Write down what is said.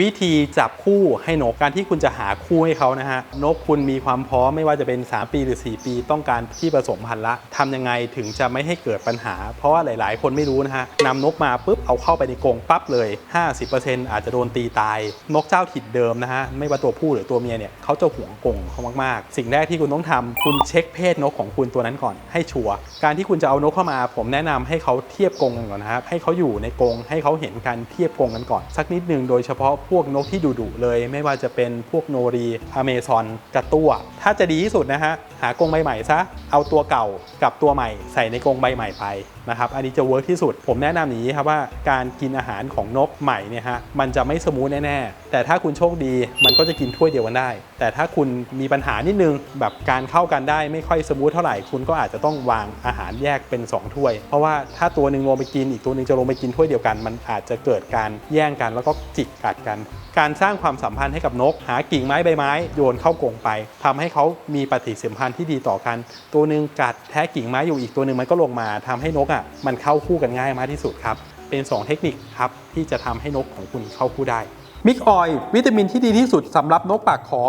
วิธีจับคู่ให้นกการที่คุณจะหาคู่ให้เขานะฮะนกคุณมีความพร้อมไม่ว่าจะเป็น 3 ปีหรือ 4 ปี ต้องการที่ผสมพันธุ์ละทำยังไงถึงจะไม่ให้เกิดปัญหา เพราะว่าหลาย ๆ คนไม่รู้นะฮะนำนกมาปุ๊บเอาเข้าไปในกรงปั๊บเลย 50%อาจจะโดนตีตาย นกเจ้าถิ่นเดิมนะฮะไม่ว่าตัวผู้หรือตัวเมียเนี่ยเขาจะหวงกรงเขามาก ๆ สิ่งแรกที่คุณต้องทำคุณเช็คเพศนกของคุณตัวนั้นก่อนให้ชัวร์การที่คุณจะเอานกเข้ามา ผมแนะนำให้เขาเทียบกรงกันก่อนนะครับให้เขาอยู่ในกรงให้เขาเห็นการเทียบกรงกันก่อน สักนิดหนึ่งโดยเฉพาะพวกนกที่ดุๆเลย ไม่ว่าจะเป็นพวกโนรีอเมซอนกระตั้ว ถ้าจะดีที่สุดนะฮะ หากรงใบใหม่ซะ เอาตัวเก่ากับตัวใหม่ใส่ในกรงใบใหม่ไปนะครับอันนี้จะเวิร์กที่สุด ผมแนะนำอย่างนี้ครับว่าการกินอาหารของนกใหม่เนี่ยฮะมันจะไม่สมูทแน่ๆ แต่ถ้าคุณโชคดีมันก็จะกินถ้วยเดียวกันได้ แต่ถ้าคุณมีปัญหานิดนึง แบบการเข้ากันได้ไม่ค่อยสมูทเท่าไหร่คุณก็อาจจะต้องวางอาหารแยกเป็น 2 ถ้วย เพราะว่าถ้าตัวหนึ่งลงไปกินอีกตัวหนึ่งจะลงไปกินถ้วยเดียวกัน มันอาจจะเกิดการแย่งกันแล้วก็จิกกัดกัน การสร้างความสัมพันธ์ให้กับนก หากิ่งไม้ใบไม้โยนเข้ากรงไปทำให้เขามีปฏิสัมพันธ์ที่ดีต่อกัน ตัวหนึ่งกัดแทะกิ่งไม้อยู่อีกตัวหนึ่งมันก็ลงมาทำให้นกอะมันเข้าคู่กันง่ายมากที่สุดครับเป็น 2 เทคนิคครับที่จะทำให้นกของคุณเข้าคู่ได้มิกออยวิตามินที่ดีที่สุดสำหรับนกปากขอ